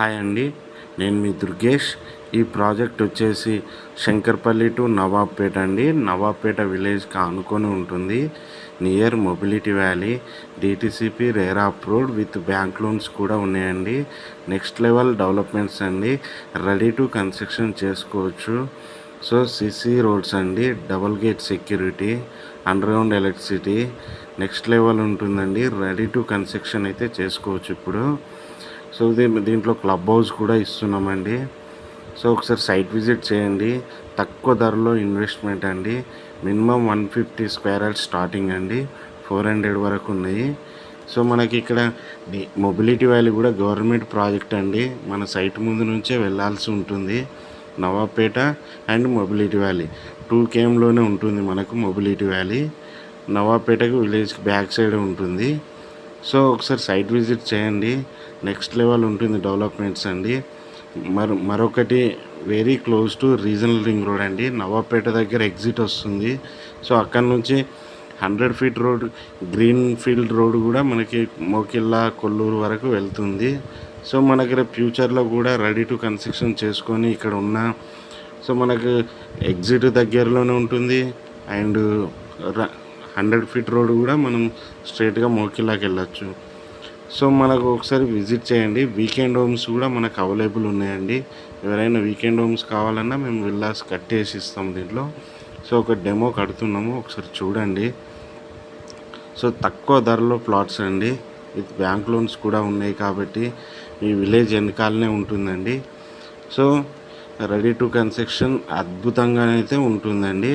Hi అండి. నేను మీ దుర్గేష్. ఈ ప్రాజెక్ట్ వచ్చేసి శంకర్పల్లి టు నవాబ్పేట అండి. నవాబ్పేట విలేజ్కి ఆనుకొని ఉంటుంది. Near mobility valley DTCP RERA approved with bank loans కూడా ఉన్నాయండి. నెక్స్ట్ లెవెల్ డెవలప్మెంట్స్ అండి. రెడీ టు కన్స్ట్రక్షన్ చేసుకోవచ్చు. సో సిసి రోడ్స్ అండి. Double gate security underground electricity. Next level ఉంటుందండి. రెడీ టు కన్స్ట్రక్షన్ అయితే చేసుకోవచ్చు ఇప్పుడు. సో దీంట్లో క్లబ్ హౌస్ కూడా ఇస్తున్నామండి. సో ఒకసారి సైట్ విజిట్ చేయండి. తక్కువ ధరలో ఇన్వెస్ట్మెంట్ అండి. Minimum one fifty square yard starting అండి. ఫోర్ హండ్రెడ్ వరకు ఉన్నాయి. సో మనకి ఇక్కడ మొబిలిటీ వ్యాలీ కూడా గవర్నమెంట్ ప్రాజెక్ట్ అండి. మన సైట్ ముందు నుంచే వెళ్ళాల్సి ఉంటుంది. Nawabpet and mobility valley. Two కేఎంలోనే ఉంటుంది మనకు మొబిలిటీ వ్యాలీ. నవాబ్పేటకు విలేజ్కి బ్యాక్ సైడ్ ఉంటుంది. సో ఒకసారి సైట్ విజిట్ చేయండి. నెక్స్ట్ లెవెల్ ఉంటుంది డెవలప్మెంట్స్ అండి. మరో మరొకటి very close to regional ring road అండి. నవాబ్పేట దగ్గర ఎగ్జిట్ వస్తుంది. సో అక్కడ నుంచి hundred feet road green field road కూడా మనకి మోకిల్లా కొల్లూరు వరకు వెళ్తుంది. సో మనకి రేపు ఫ్యూచర్లో కూడా రెడీ టు కన్స్ట్రక్షన్ చేసుకొని ఇక్కడ ఉన్న సో మనకు ఎగ్జిట్ దగ్గరలోనే ఉంటుంది. అండ్ హండ్రెడ్ ఫీట్ రోడ్ కూడా మనం స్ట్రైట్గా మోకిలాకి వెళ్ళచ్చు. సో మనకు ఒకసారి విజిట్ చేయండి. వీకెండ్ హోమ్స్ కూడా మనకు అవైలబుల్ ఉన్నాయండి. ఎవరైనా వీకెండ్ హోమ్స్ కావాలన్నా మేము విల్లాస్ కట్టేసి ఇస్తాం దీంట్లో. సో ఒక డెమో కడుతున్నాము. ఒకసారి చూడండి. సో తక్కువ ధరలో ప్లాట్స్ అండి. విత్ బ్యాంక్ లోన్స్ కూడా ఉన్నాయి కాబట్టి మీ విలేజ్ వెనకాలనే ఉంటుందండి. సో రెడీ టు కన్స్ట్రక్షన్ అద్భుతంగానైతే ఉంటుందండి.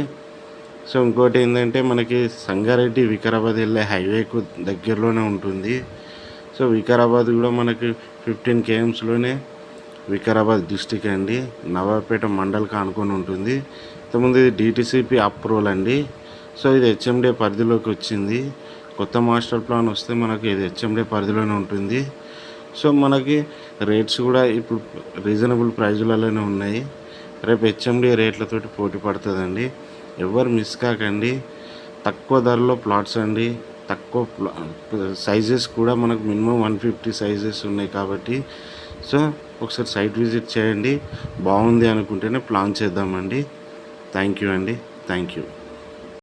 సో ఇంకోటి ఏంటంటే మనకి సంగారెడ్డి వికారాబాద్ వెళ్ళే హైవేకు దగ్గరలోనే ఉంటుంది. సో వికారాబాద్ కూడా మనకి ఫిఫ్టీన్ కేఎమ్స్లోనే వికారాబాద్ డిస్టిక్ అండి. నవాపేట మండల్కి అనుకొని ఉంటుంది. ఇంతకుముందు ఇది డిటిసిపి అప్రూవల్ అండి. సో ఇది హెచ్ఎండే పరిధిలోకి వచ్చింది. కొత్త మాస్టర్ ప్లాన్ వస్తే మనకి ఇది హెచ్ఎండే పరిధిలోనే ఉంటుంది. సో మనకి రేట్స్ కూడా ఇప్పుడు రీజనబుల్ ప్రైజులలోనే ఉన్నాయి. రేపు హెచ్ఎండి రేట్లతోటి పోటీ పడుతుందండి. ఎవరు మిస్ కాకండి. తక్కువ ధరలో ప్లాట్స్ అండి. తక్కువ సైజెస్ కూడా మనకు మినిమం వన్ ఫిఫ్టీ సైజెస్ ఉన్నాయి కాబట్టి. సో ఒకసారి సైట్ విజిట్ చేయండి. బాగుంది అనుకుంటేనే ప్లాన్ చేద్దామండి. థ్యాంక్ యూ అండి. Thank you